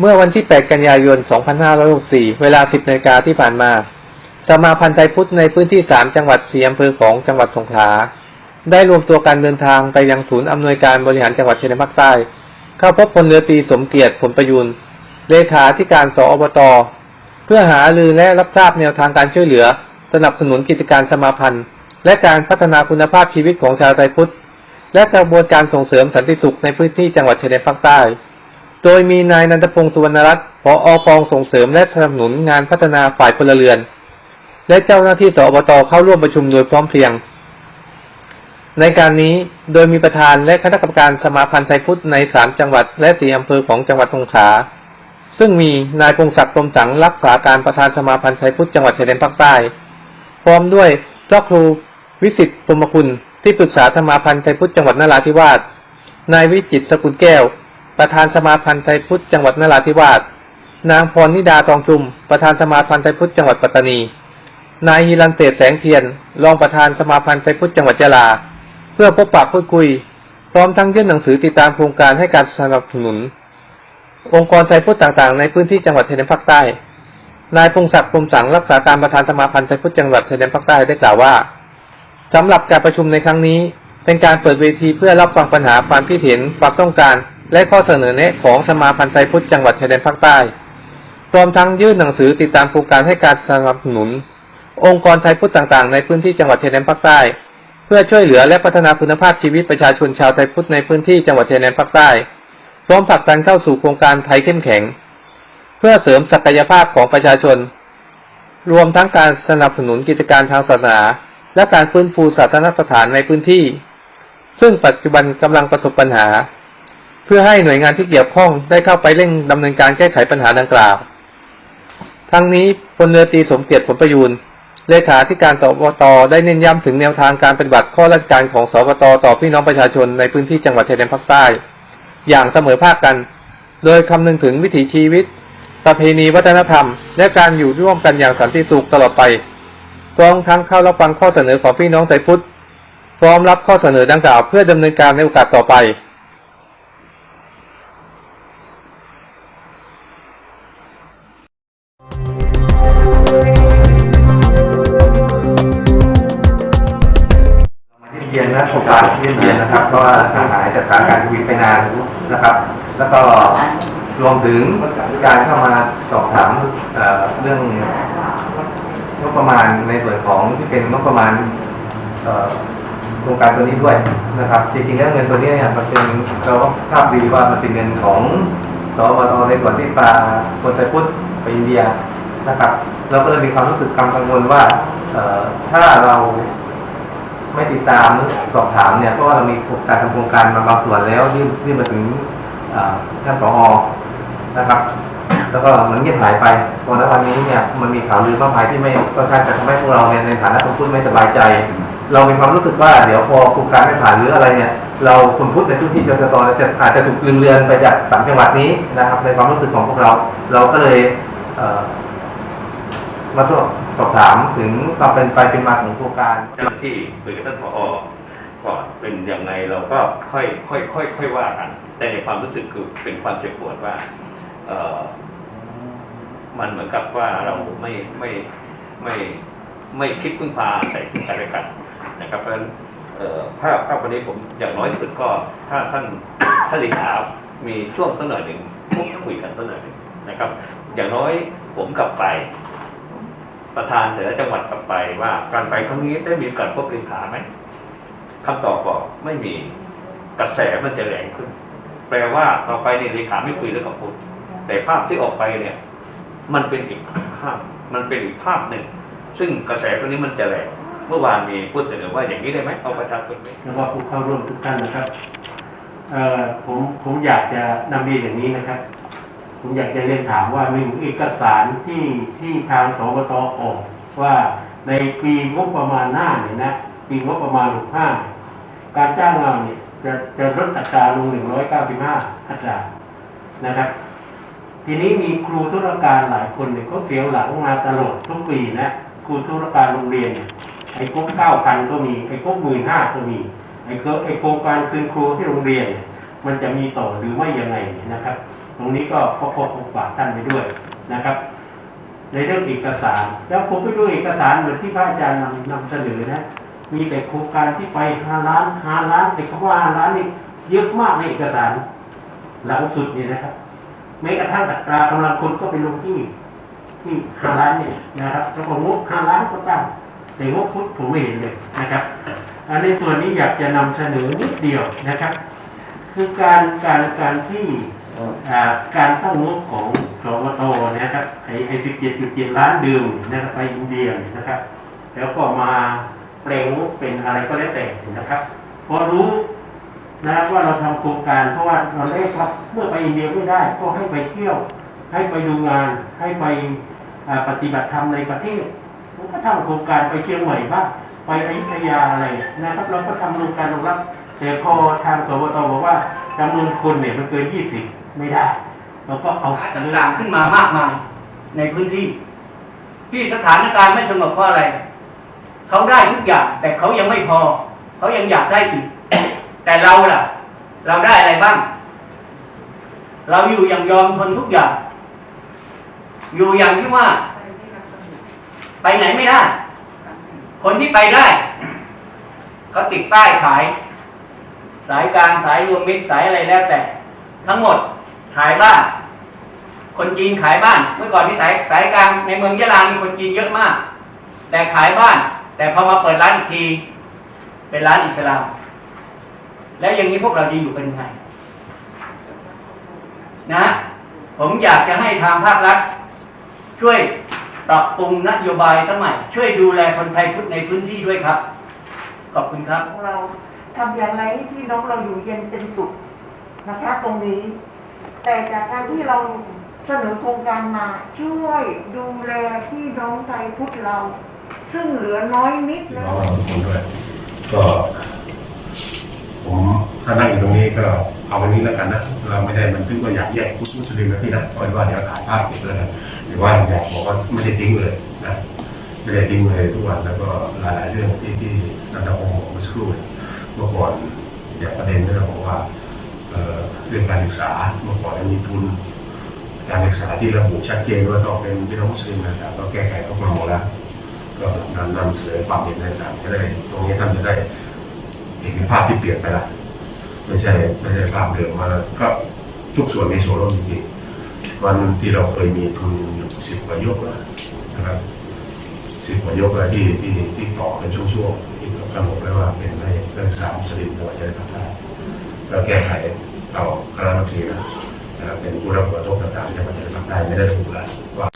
เมื่อวันที่ 8 กันยายน 2564 เวลา 10นาฬิกาที่ผ่านมา สมาพันธ์ไทยพุทธในพื้นที่ 3 จังหวัดสีอำเภอของจังหวัดสงขลา ได้รวมตัวการเดินทางไปยังศูนย์อำนวยการบริหารจังหวัดชายแดนภาคใต้ เข้าพบพลเรือตรีสมเกียรติผลประยุนเลขาธิการสอบต เพื่อหารือและรับทราบแนวทางการช่วยเหลือ สนับสนุนกิจการสมาพันธ์ และการพัฒนาคุณภาพชีวิตของชาวไทยพุทธ และกระบวนการส่งเสริมสันติสุขในพื้นที่จังหวัดชายแดนภาคใต้ โดยมีนายนันทพงศ์สุวรรณรัตน์ผออกองส่งเสริมและสนับสนุนงานพัฒนาฝ่ายพลเรือน และเจ้าหน้าที่สออบตเข้าร่วมประชุมโดยพร้อมเพรียง ในการนี้โดยมีประธานและคณะกรรมการสมาพันธ์ไทยพุทธในสามจังหวัด และสี่อำเภอของจังหวัดสงขลาซึ่งมีนายพงศักดิ์พรหมสังรักษาการประธานสมาพันธ์ไทยพุทธจังหวัดชายแดนภาคใต้ พร้อมด้วยพระครูวิสิตพรมคุณที่ปรึกษาสมาพันธ์ไทยพุทธจังหวัดนราธิวาสนายวิจิตสกุลแก้ว ประธานสมาพันธ์ไทยพุทธจังหวัดนราธิวาส นางพรนิดาทองจุม ประธานสมาพันธ์ไทยพุทธจังหวัดปัตตานี นายฮิรันเศษแสงเทียน รองประธานสมาพันธ์ไทยพุทธจังหวัดยะลา เพื่อพบปะพูดคุย พร้อมทั้งยื่นหนังสือติดตามโครงการให้การสนับสนุน องค์กรไทยพุทธต่างๆ ในพื้นที่จังหวัดชายแดนภาคใต้ นายพงศักดิ์พรมสังรักษาการประธานสมาพันธ์ไทยพุทธจังหวัดชายแดนภาคใต้ได้กล่าวว่าสำหรับการประชุมในครั้งนี้ เป็นการเปิดเวทีเพื่อรับฟังปัญหาความคิดเห็นความต้องการ และข้อเสนอแนะของสมาพันธ์ไทยพุทธจังหวัดชายแดนภาคใต้พร้อมทั้งยื่นหนังสือติดตามโครงการให้การสนับสนุน องค์กรไทยพุทธต่างๆ ในพื้นที่จังหวัดชายแดนภาคใต้ เพื่อช่วยเหลือและพัฒนาคุณภาพชีวิตประชาชนชาวไทยพุทธในพื้นที่จังหวัดชายแดนภาคใต้ พร้อมผลักดันเข้าสู่โครงการไทยเข้มแข็ง เพื่อเสริมศักยภาพของประชาชน รวมทั้งการสนับสนุนกิจการทางศาสนาและการฟื้นฟูศาสนสถานในพื้นที่ ซึ่งปัจจุบันกำลังประสบปัญหา เพื่อให้หน่วยงานที่เกี่ยวข้องได้เข้าไปเร่งดำเนินการแก้ไขปัญหาดังกล่าว ทั้งนี้พลเรือตีสมเกียรติผลประยูนเลขาธิการสบตได้เน้นย้ำถึงแนวทางการปฏิบัติข้อราชการของสบตต่อพี่น้องประชาชนในพื้นที่จังหวัดชายแดนภาคใต้ อย่างเสมอภาคกัน โดยคำนึงถึงวิถีชีวิต ประเพณีวัฒนธรรม และการอยู่ร่วมกันอย่างสันติสุขตลอดไปพร้อมทั้งเข้ารับฟังข้อเสนอของพี่น้องไทยพุทธพร้อมรับข้อเสนอดังกล่าวเพื่อดำเนินการในโอกาสต่อไป เยี่ยมเยียนนะโครงการเยี่ยมเยียนนะครับเพราะว่าห่างหายจากสถานการณ์โควิดไปนานนะครับ แล้วก็รวมถึงการเข้ามาสอบถามเอ่อเรื่องงบประมาณในส่วนของที่เป็นงบประมาณเอ่อโครงการตัวนี้ด้วยนะครับจริงๆแล้วเงินตัวนี้เนี่ยมันเป็นเราก็ทราบดีว่ามันเป็นเงินของสวทในส่วนที่ปลาคนไทยพุทธไปอินเดียนะครับ เราก็เลยมีความรู้สึกกังวลว่าเอ่อถ้าเรา ไม่ติดตามสอบถามเนี่ยเพราะว่าเรามีการทำโครงการมาบางส่วนแล้วยื่นยื่นมาถึงท่านผอนะครับ แล้วก็มันเงียบหายไปตอนนั้นวันนี้เนี่ยมันมีข่าวลือมากมายที่ไม่ก็ท่านจะทำให้พวกเราเนี่ยในฐานะคนพุทธไม่สบายใจ เรามีความรู้สึกว่าเดี๋ยวพอโครงการไม่ผ่านหรืออะไรเนี่ยเราคนพุทธในพื้นที่จจตจะอาจจะถูกลืมเลือนไปจากสามจังหวัดนี้นะครับ ในความรู้สึกของพวกเรา เราก็เลย เอ่อมาสอบถามถึงความเป็นไปเป็นมาของโครงการเจ้าหน้าที่คุยกับท่านผอก่อนเป็นอย่างไรเราก็ค่อยค่อยค่อยค่อยว่ากันแต่ในความรู้สึกคือเป็นความเจ็บปวดว่าเออมันเหมือนกับว่าเราไม่ไม่ไม่ไม่คิดพึ่งพาใส่ซึ่งกันและกันนะครับ เพราะฉะนั้นภาพภาพวันนี้ผมอย่างน้อยสุดก็ถ้าท่านท่านเลขามีช่วงสักหน่อยหนึ่งพูดคุยกันสักหน่อยหนึ่งนะครับ อย่างน้อยผมกลับไป ประธานแต่ละจังหวัดกลับไปว่าการไปครั้งนี้ได้มีการพบเลขาไหมคำตอบบอกไม่มีกระแสมันจะแรงขึ้น แปลว่าต่อไปในเลขาไม่คุยเรื่องกับคุณแต่ภาพที่ออกไปเนี่ย มันเป็นอีกภาพมันเป็นอีกภาพหนึ่ง ซึ่งกระแสตรงนี้มันจะแรงเมื่อวานมีพูดเสนอว่าอย่างนี้ได้ไหมเอาประชาชนไหมแล้วก็ผู้เข้าร่วมทุกท่านนะครับเอ่อผมผมอยากจะนำเรียนอย่างนี้นะครับ ผมอยากจะเรียนถามว่ามีเอกสารที่ที่ทางสบตออกว่าในปีงบประมาณหน้าเนี่ยนะปีงบประมาณ65การจ้างงานเนี่ยจะจะลดอัตราลง 195 อัตรานะครับ ทีนี้มีครูธุรการหลายคนเนี่ยเขาเสียหลังมาตลอดทุกปีนะครูธุรการโรงเรียนเนี่ยไอ้ครบเก้าพันก็มีไอ้ครบหมื่นห้าก็มีไอ้เคไอ้โครงการคืนครูที่โรงเรียนเนี่ยมันจะมีต่อหรือไม่ยังไงนะครับ ตรงนี้ก็ขอขอขอฝากท่านไปด้วยนะครับ ในเรื่องเอกสาร แล้วผมไปดูเอกสารเหมือนที่พระอาจารย์นำนำเสนอนะ มีแต่โครงการที่ไปห้าล้านห้าล้านแต่คำว่าห้าล้านนี่เยอะมากในเอกสารหลังสุดนี่นะครับแม้กระทั่งอัตรากำลังคนก็ไปลงที่ที่ห้าล้านเนี่ยนะครับแล้วก็งบห้าล้านก็ตั้งแต่งบพุทธผมไม่เห็นเลยนะครับอันในส่วนนี้อยากจะนำเสนอนิดเดียวนะครับ คือการการการที่ การสร้างงบของสวตนะครับไอ้ไอ้สิบเจ็ดจุดเจ็ดล้านดิมนะครับไปอินเดียนะครับ แล้วก็มาแปลงงบเป็นอะไรก็แล้วแต่นะครับพอรู้นะครับว่าเราทำโครงการเพราะว่าเราได้ครับเมื่อไปอินเดียไม่ได้ ก็ให้ไปเที่ยว ให้ไปดูงาน ให้ไปปฏิบัติธรรมในประเทศผมก็ทำโครงการไปเชียงใหม่บ้างไปอยุธยาอะไรนะครับ เราก็ทำโครงการรองรับแต่พอทางสวตบอกว่าจำนวนคนเนี่ยมันเกินยี่สิบ ไม่ได้ เราก็เอาต่างๆขึ้นมามากมายในพื้นที่ ที่สถานการณ์ไม่สงบเพราะอะไร เขาได้ทุกอย่าง แต่เขายังไม่พอ เขายังอยากได้อีก แต่เราล่ะ เราได้อะไรบ้าง เราอยู่อย่างยอมทนทุกอย่าง อยู่อย่างที่ว่า ไปไหนไม่ได้ คนที่ไปได้เขาติดป้ายขาย สายกลางสายรวมมิตรสายอะไรแล้วแต่ ทั้งหมด ขายบ้าน คนจีนขายบ้าน เมื่อก่อนที่สายสายกลางในเมืองยะลามีคนจีนเยอะมาก แต่ขายบ้าน แต่พอมาเปิดร้านอีกที เป็นร้านอิสลาม แล้วอย่างนี้พวกเราจะอยู่กันยังไงนะผมอยากจะให้ทางภาครัฐช่วยปรับปรุงนโยบายสมัย ช่วยดูแลคนไทยพุทธในพื้นที่ด้วยครับ ขอบคุณครับ เราทำอย่างไรให้พี่น้องเราอยู่เย็นเป็นสุขนะคะตรงนี้ แต่จากการที่เราเสนอโครงการมาช่วยดูแลพี่น้องไทยพุทธเรา ซึ่งเหลือน้อยนิดพี่แล้น้อวงเราทุกคนด้วย ก็ผมถ้านั่งอยู่ตรงนี้ก็เอาวันนี้แล้วกันนะ เราไม่ได้บันทึกว่าอยากแยกพุทธมุสลิมนะพี่นะเอาเป็นว่าเดี๋ยวถ่ายภาพเก็บเลยนะหรือว่าอยากบอกว่าไม่ได้ทิ้งเลยนะไม่ได้ทิ้งเลยทุกวันแล้วก็หลาย ๆ เรื่องที่ที่นันทพงศ์บอกเมื่อสักครู่เนี่ยเมื่อก่อนอย่างประเด็นเรื่องของว่า เเรื่องการศึกษาเมื่อก่อนมีทุนการศึกษาที่ระบุชัดเจนว่าต้องเป็นพี่น้องมุสลิมนะครับก็แก้ไขเข้ามาหมดแล้วก็นำนำเสนอความเห็นต่างๆจะได้ตรงนี้ท่านจะได้เห็นภาพที่เปลี่ยนไปละไม่ใช่ไม่ใช่ภาพเดิมมาก็ทุกส่วนมีส่วนร่วมจริงๆวันที่เราเคยมีทุนสิบกว่ายกแล้วนะครับสิบกว่ายกแล้วที่ที่ที่ต่อเป็นช่วงๆที่เรากำหนดไว้ว่าเป็นให้นักศึกษามุสลิมจัวจะได้ทำได้ ก็แก้ไขเอาคณะมนตรีนะครับเป็นผู้รับผิดชอบต่างๆจังหวัดจะทำได้ไม่ได้สูงแล้วว่า